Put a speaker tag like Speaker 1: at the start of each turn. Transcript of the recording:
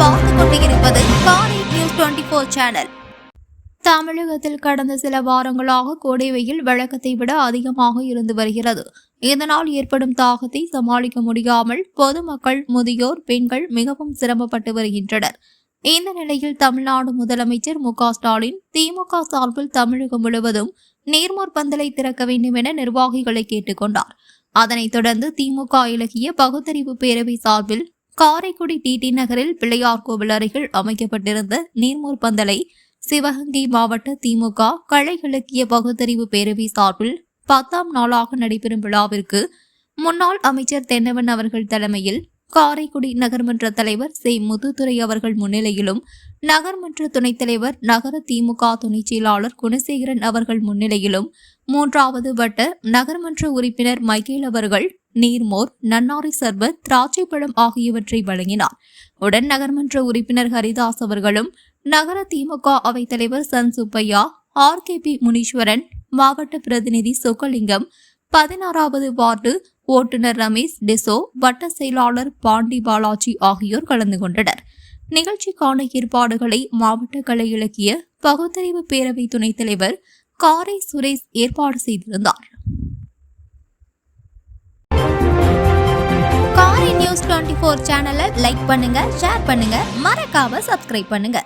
Speaker 1: பார்த்து கொண்டிருப்பது news twenty four channel. தமிழகத்தில் கடந்த சில வாரங்களாக கோடை வெயில் வழக்கத்தை விட அதிகமாக இருந்து வருகிறது. இதனால் ஏற்படும் தாகத்தை சமாளிக்க முடியாமல் பொதுமக்கள் முதியோர் பெண்கள் மிகவும் சிரமப்பட்டு வருகின்றனர். இந்த நிலையில் தமிழ்நாடு முதலமைச்சர் மு ஸ்டாலின் திமுக சார்பில் தமிழகம் முழுவதும் நீர்மோர் பந்தலை திறக்க வேண்டும் என நிர்வாகிகளை கேட்டுக்கொண்டார். அதனைத் தொடர்ந்து திமுக இலக்கிய பகுத்தறிவு பேரவை சார்பில் காரைக்குடி டிடி நகரில் பிள்ளையார் கோவில் அருகில் அமைக்கப்பட்டிருந்த நீர்மூர் பந்தலை சிவகங்கை மாவட்ட திமுக கலை இலக்கிய பகுத்தறிவு பேரவை சார்பில் பத்தாம் நாளாக நடைபெறும் விழாவிற்கு முன்னாள் அமைச்சர் தென்னவன் அவர்கள் தலைமையில் காரைக்குடி நகர்மன்ற தலைவர் செ. முத்துத்துறை அவர்கள் முன்னிலையிலும் நகர்மன்ற துணைத் தலைவர் நகர திமுக துணைச் செயலாளர் குணசேகரன் அவர்கள் முன்னிலையிலும் மூன்றாவது வட்ட நகர்மன்ற உறுப்பினர் மைக்கேல் அவர்கள் நீர்மோர் நன்னாரி சர்பத் திராட்சைப்பழம் ஆகியவற்றை வழங்கினார். உடன் நகர்மன்ற உறுப்பினர் ஹரிதாஸ் அவர்களும் நகர திமுக அவைத் தலைவர் Sun Subbaiah R K P Muneeswaran மாவட்ட பிரதிநிதி சொக்கலிங்கம் பதினாறாவது வார்டு ஓட்டுநர் ரமேஷ் டெசோ வட்ட செயலாளர் பாண்டி பாலாஜி ஆகியோர் கலந்து கொண்டனர். நிகழ்ச்சிக்கான ஏற்பாடுகளை மாவட்ட கலை இலக்கிய பகுத்தறிவு பேரவை துணைத் தலைவர் காரை சுரேஷ் ஏற்பாடு செய்திருந்தார். ஃபோர் சேனலை லைக் பண்ணுங்க ஷேர் பண்ணுங்க. மறக்காம சப்ஸ்கிரைப் பண்ணுங்க.